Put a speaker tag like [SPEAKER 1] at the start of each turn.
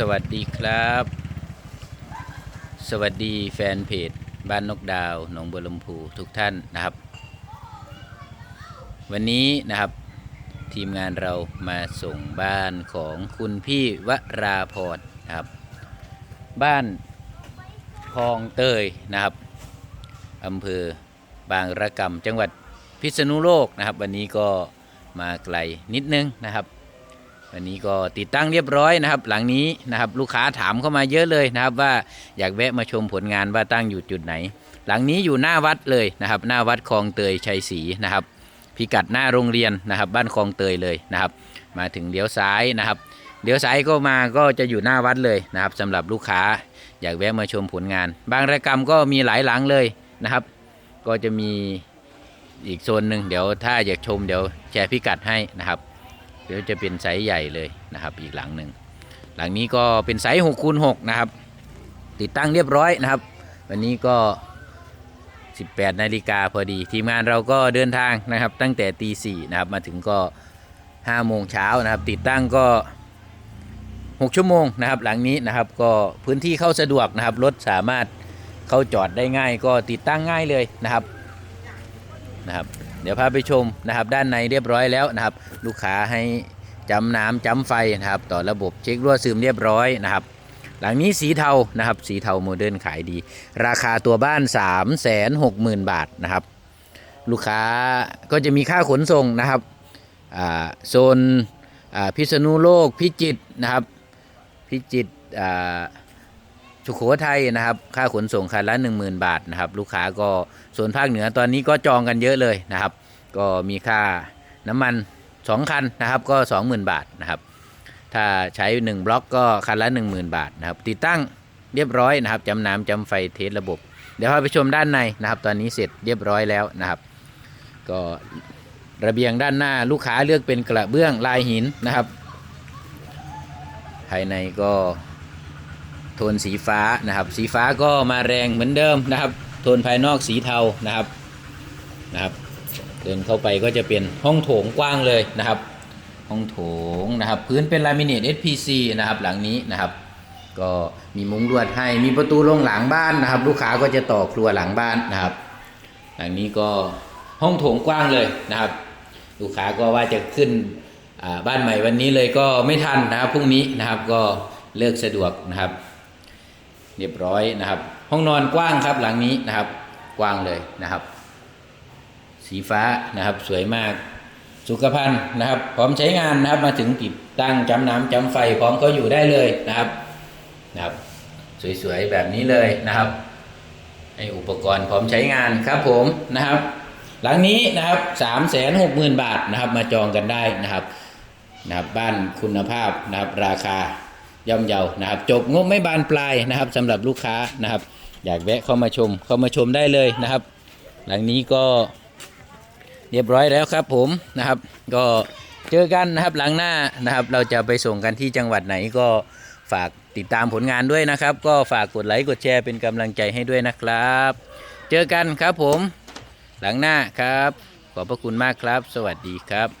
[SPEAKER 1] สวัสดีครับ สวัสดีแฟนเพจบ้านนกดาวหนองบัวลำพูทุกท่านนะครับ วันนี้นะครับทีมงานเรามาส่งบ้านของคุณพี่วราพรนะครับ บ้านคลองเตยนะครับอำเภอบางระกำจังหวัดพิษณุโลกนะครับ วันนี้ก็มาไกลนิดนึงนะครับ วันนี้ก็ติดตั้งเรียบร้อยนะครับ หลังนี้นะครับลูกค้าถามเข้ามาเยอะเลยนะครับ ว่าอยากแวะมาชมผลงานว่าตั้งอยู่จุดไหน หลังนี้อยู่หน้าวัดเลยนะครับ หน้าวัดคลองเตยชัยศรีนะครับ พิกัดหน้าโรงเรียนนะครับ บ้านคลองเตยเลยนะครับ มาถึงเลี้ยวซ้ายนะครับเลี้ยวซ้ายก็มาก็จะอยู่หน้าวัดเลยนะครับสำหรับลูกค้าอยากแวะมาชมผลงาน บางระกรรมก็มีหลายหลังเลยนะครับ ก็จะมีอีกโซนหนึ่งเดี๋ยวถ้าอยากชมเดี๋ยวแชร์พิกัดให้นะครับ เดี๋ยวจะเป็นไซส์ใหญ่เลยนะครับ อีกหลังหนึ่งหลังนี้ก็เป็นไซส์6คูณ6นะครับ ติดตั้งเรียบร้อยนะครับ วันนี้ก็ 18นาฬิกาพอดี ทีมงานเราก็เดินทางนะครับ ตั้งแต่ตีสี่นะครับมาถึงก็5โมงเช้านะครับ ติดตั้งก็ 6 ชั่วโมงนะครับ หลังนี้นะครับก็พื้นที่เข้าสะดวกนะครับรถสามารถเข้าจอดได้ง่าย ก็ติดตั้งง่ายเลยนะครับ นะครับ เดี๋ยวพาไปชมนะครับด้านในเรียบร้อยแล้วนะครับ ลูกค้าให้จำน้ำจำไฟนะครับ ต่อระบบเช็ครั่วซึมเรียบร้อยนะครับ หลังนี้สีเทานะครับสีเทาโมเดิร์นขายดี ราคาตัวบ้าน 3 6 0 0 0 0 บาทนะครับ ลูกค้าก็จะมีค่าขนส่งนะครับโซนพิษณุโลกพิจิตนะครับ พิจิตอ่า สุโขทัยนะครับ ค่าขนส่งคันละ 10,000 บาทนะครับ ลูกค้าก็ส่วนภาคเหนือตอนนี้ก็จองกันเยอะเลยนะครับ ก็มีค่าน้ำมัน 2 คันนะครับ ก็ 20,000 บาทนะครับ ถ้าใช้ 1 บล็อกก็คันละ 10,000 บาทนะครับ ติดตั้งเรียบร้อยนะครับจำน้ำจำไฟเทสระบบ เดี๋ยวพาไปชมด้านในนะครับ ตอนนี้เสร็จเรียบร้อยแล้วนะครับ ก็ระเบียงด้านหน้าลูกค้าเลือกเป็นกระเบื้องลายหินนะครับ ภายในก็ โทนสีฟ้านะครับ สีฟ้าก็มาแรงเหมือนเดิมนะครับ โทนภายนอกสีเทานะครับนะครับ เดินเข้าไปก็จะเป็นห้องโถงกว้างเลยนะครับ ห้องโถงนะครับ พื้นเป็นลามิเนต SPC นะครับหลังนี้นะครับ ก็มีมุ้งลวดให้มีประตูลงหลังบ้านนะครับ ลูกค้าก็จะต่อครัวหลังบ้านนะครับ หลังนี้ก็ห้องโถงกว้างเลยนะครับ ลูกค้าก็ว่าจะขึ้นบ้านใหม่วันนี้เลยก็ไม่ทันนะครับพรุ่งนี้นะครับก็เลิกสะดวกนะครับ เรียบร้อยนะครับ ห้องนอนกว้างครับหลังนี้นะครับ กว้างเลยนะครับ สีฟ้านะครับสวยมาก สุขภัณฑ์นะครับ พร้อมใช้งานนะครับมาถึงติดตั้งจำน้ำจำไฟพร้อมก็อยู่ได้เลยนะครับนะครับ สวยๆแบบนี้เลยนะครับให้อุปกรณ์พร้อมใช้งานครับผมนะครับ หลังนี้นะครับสามแสนหกหมื่นบาทนะครับ มาจองกันได้นะครับนะครับ บ้านคุณภาพนะครับราคา ย่อมเยานะครับ จบงบไม่บานปลายนะครับสำหรับลูกค้านะครับ อยากแวะเข้ามาชมเข้ามาชมได้เลยนะครับ หลังนี้ก็เรียบร้อยแล้วครับผมนะครับ ก็เจอกันนะครับหลังหน้านะครับ เราจะไปส่งกันที่จังหวัดไหนก็ฝากติดตามผลงานด้วยนะครับ ก็ฝากกดไลค์กดแชร์เป็นกำลังใจให้ด้วยนะครับ เจอกันครับผม หลังหน้าครับ ขอบพระคุณมากครับ สวัสดีครับ